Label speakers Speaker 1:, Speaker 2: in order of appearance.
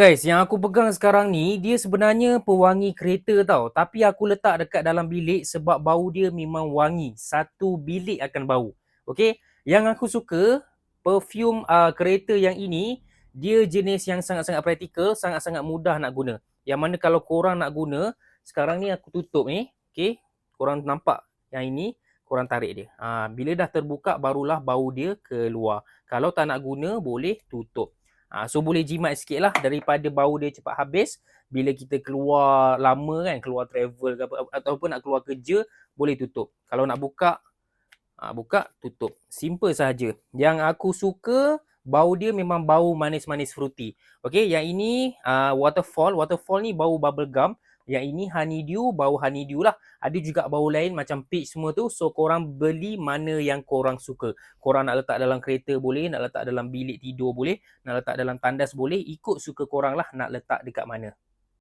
Speaker 1: Guys, yang aku pegang sekarang ni, dia sebenarnya pewangi kereta tau. Tapi aku letak dekat dalam bilik sebab bau dia memang wangi. Satu bilik akan bau. Okay? Yang aku suka, perfume uh, kereta yang ini, dia jenis yang sangat-sangat praktikal, sangat-sangat mudah nak guna. Yang mana kalau korang nak guna, sekarang ni aku tutup ni. Okay? Korang nampak yang ini, korang tarik dia. Ha, bila dah terbuka, barulah bau dia keluar. Kalau tak nak guna, boleh tutup. Ha, so boleh jimat sikit lah daripada bau dia cepat habis. Bila kita keluar lama kan, keluar travel ke apa, ataupun nak keluar kerja, boleh tutup. Kalau nak buka, ha, buka, tutup. Simple sahaja. Yang aku suka, bau dia memang bau manis-manis fruity. Okay, yang ini uh, waterfall. Waterfall ni bau bubble gum. Yang ini honeydew, bau honeydew lah. Ada juga bau lain macam peach semua tu. So korang beli mana yang korang suka. Korang nak letak dalam kereta boleh, nak letak dalam bilik tidur boleh, nak letak dalam tandas boleh. Ikut suka korang lah nak letak dekat mana.